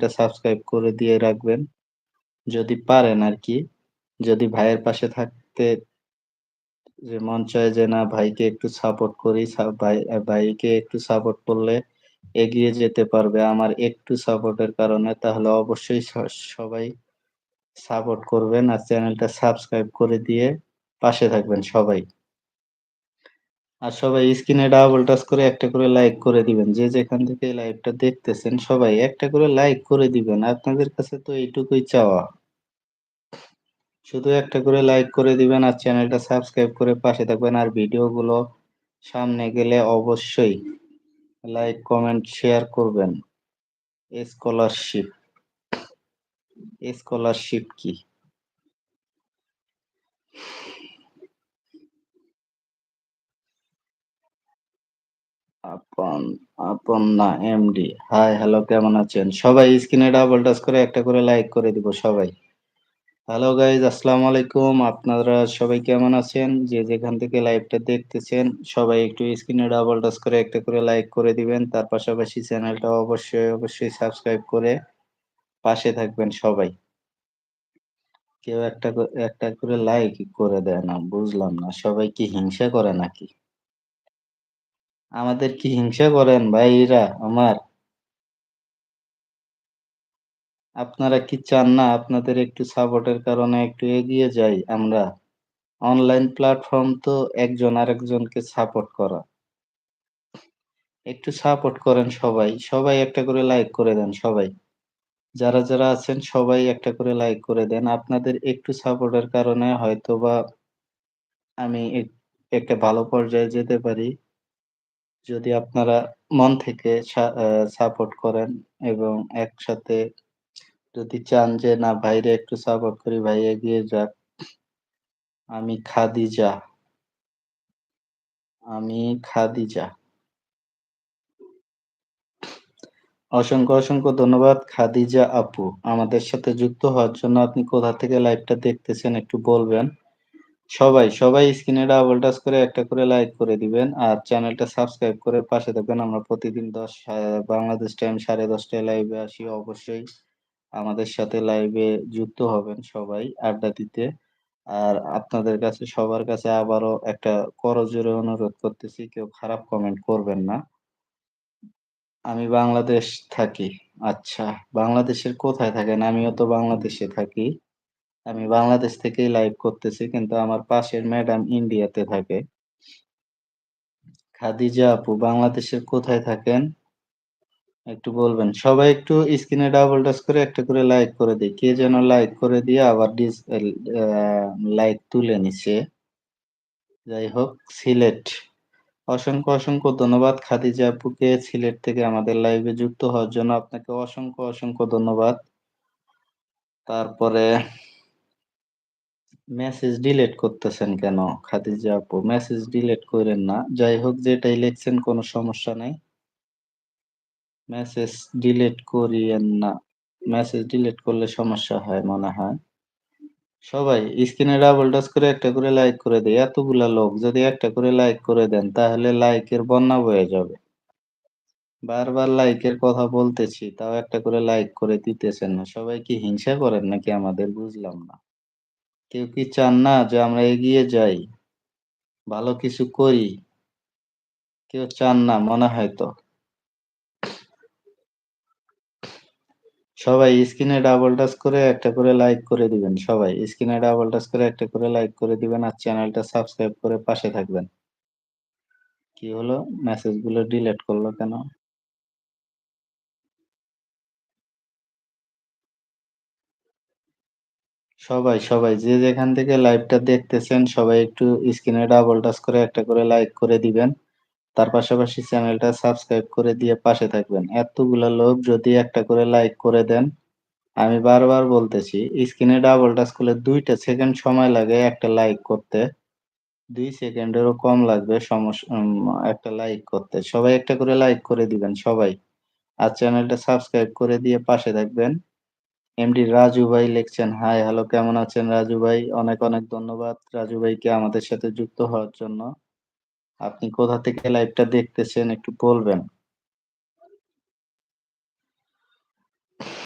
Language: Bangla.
চ্যানেলটা সাবস্ক্রাইব করে দিয়ে রাখবেন। যদি পারেন আর কি যদি ভাইয়ের পাশে থাকতে যে মন চায় যে না, ভাইকে একটু সাপোর্ট করি ভাই ভাইকে একটু সাপোর্ট করলে এগিয়ে যেতে পারবে। আমার একটু সাপোর্টের কারণে তাহলে অবশ্যই সবাই সাপোর্ট করবেন আর চ্যানেলটা সাবস্ক্রাইব করে দিয়ে পাশে থাকবেন সবাই। আর সবাই স্ক্রিনে ডাবল টাচ করে একটা করে লাইক করে দিবেন। যে যেখান থেকে লাইভটা দেখতেছেন সবাই একটা করে লাইক করে দিবেন। আপনাদের কাছে তো এইটুকুই চাওয়া। শুধু একটা করে লাইক করে দিবেন আর চ্যানেলটা সাবস্ক্রাইব করে পাশে থাকবেন। আর ভিডিওগুলো সামনে গেলে অবশ্যই লাইক কমেন্ট শেয়ার করবেন। স্কলারশিপ স্কলারশিপ কি? আপন আপন না এমডি হাই হ্যালো কেমন আছেন? সবাই স্ক্রিনে ডাবল টাচ করে, একটা করে লাইক করে দিব সবাই। হ্যালো গাইজ আসসালামু আলাইকুম। আপনারা সবাই কেমন আছেন? যে যেখান থেকে লাইভটা দেখতেছেন, সবাই একটু স্ক্রিনে ডাবল টাচ করে, একটা করে লাইক করে দিবেন। তার পাশাপাশি চ্যানেলটা অবশ্যই অবশ্যই সাবস্ক্রাইব করে পাশে থাকবেন সবাই। কেউ একটা একটা করে লাইক করে দেয় না, বুঝলাম না। সবাই কি হিংসা করে নাকি? আমাদের কি হিংসা করেন ভাইরা আমার? আপনারা কি চান না আপনাদের একটু সাপোর্টের কারণে একটু এগিয়ে যাই আমরা? অনলাইন প্ল্যাটফর্ম তো একজন আরেকজনকে সাপোর্ট করা। একটু সাপোর্ট করেন সবাই সবাই একটা করে লাইক করে দেন সবাই। যারা যারা আছেন সবাই একটা করে লাইক করে দেন। আপনাদের একটু সাপোর্টের কারণে হয়তো বা আমি একটা ভালো পর্যায়ে যেতে পারি। যদি আপনারা মন থেকে সাপোর্ট করেন এবং একসাথে যদি চান যে, না, ভাইরে একটু সাপোর্ট করি, ভাই এগিয়ে যাক। আমি খাদিজা। আমি খাদিজা। অসংখ্য অসংখ্য ধন্যবাদ খাদিজা আপু। আমাদের সাথে যুক্ত হওয়ার জন্য আপনি কোথা থেকে লাইভটা দেখতেছেন একটু বলবেন। সবাই সবাই স্ক্রিনে ডাবল টাচ করে, একটা করে লাইক করে দিবেন আর চ্যানেলটা সাবস্ক্রাইব করে পাশে থাকবেন। আমরা প্রতিদিন দশ বাংলাদেশ টাইম সাড়ে দশটায় লাইভে আসি অবশ্যই। আমাদের সাথে লাইভে যুক্ত হবেন সবাই আড্ডা দিতে। আর আপনাদের কাছে, সবার কাছে আবারও একটা করজোরে অনুরোধ করতেছি, কেউ খারাপ কমেন্ট করবেন না। আমি বাংলাদেশ থাকি। আচ্ছা বাংলাদেশের কোথায় থাকেন? আমিও তো বাংলাদেশে থাকি। আমি বাংলাদেশ থেকেই লাইভ করতেছি, কিন্তু আমার পাশের ম্যাডাম ইন্ডিয়াতে থাকে। খাদিজা আপু, বাংলাদেশের কোথায় থাকেন? একটু বলবেন। সবাই একটু স্ক্রিনে ডাবল টাচ করে, একটা করে লাইক করে দিই। কে যেন লাইক করে দিয়ে আবার ডিস লাইক তুলে নিছে। যাই হোক, সিলেট। অসংখ্য অসংখ্য ধন্যবাদ খাদিজা আপুকে সিলেট থেকে আমাদের লাইভে যুক্ত হওয়ার জন্য। আপনাকে অসংখ্য অসংখ্য ধন্যবাদ। তারপরে মেসেজ ডিলিট করতেছেন কেন? খাদিজা আপু মেসেজ ডিলিট করেন না। যাই হোক, যেটাই লিখছেন, কোনো সমস্যা নাই। মেসেজ ডিলিট করিয়েন না। মেসেজ ডিলিট করলে সমস্যা হয়, মনে হয়। সবাই স্ক্রিনে ডাবল টাচ করে, একটা করে লাইক করে দেয় এতগুলা লোক, যদি একটা করে লাইক করে দেন, তাহলে লাইকের বন্যা বয়ে যাবে। বারবার লাইকের কথা বলতেছি, তাও একটা করে লাইক করে দিতেছেন না। সবাই কি হিংসা করেন নাকি আমাদের? বুঝলাম না। কেউ কি চান না যে আমরা এগিয়ে যাই? ভালো কিছু করি? কেউ চান না, মনে হয় তো। সবাই স্ক্রিনে ডাবল টাচ করে একটা করে লাইক করে দিবেন, সবাই। স্ক্রিনে ডাবল টাচ করে একটা করে লাইক করে দিবেন আর চ্যানেলটা সাবস্ক্রাইব করে পাশে থাকবেন। কি হলো? মেসেজগুলো ডিলিট করল কেন? সবাই সবাই যে যেখান থেকে লাইভটা দেখতেছেন, সবাই একটু স্ক্রিনে ডাবল টাচ করে একটা করে লাইক করে দিবেন। তার পাশাপাশি চ্যানেলটা সাবস্ক্রাইব করে দিয়ে পাশে থাকবেন। এতগুলা লোক যদি একটা করে লাইক করে দেন, আমি বারবার বলতেছি স্ক্রিনে ডাবল টাচ করলে দুইটা সেকেন্ড সময় লাগে একটা লাইক করতে। দুই সেকেন্ডেরও কম লাগবে সমস্যা একটা লাইক করতে। সবাই একটা করে লাইক করে দিবেন, সবাই। আর চ্যানেলটা সাবস্ক্রাইব করে দিয়ে পাশে থাকবেন। এমডি রাজু ভাই লিখছেন হাই হ্যালো কেমন আছেন রাজু ভাই? অনেক অনেক ধন্যবাদ। রাজু ভাইকে আমাদের সাথে যুক্ত হওয়ার জন্য। আপনি কোথা থেকে লাইভটা দেখতেছেন একটু বলবেন।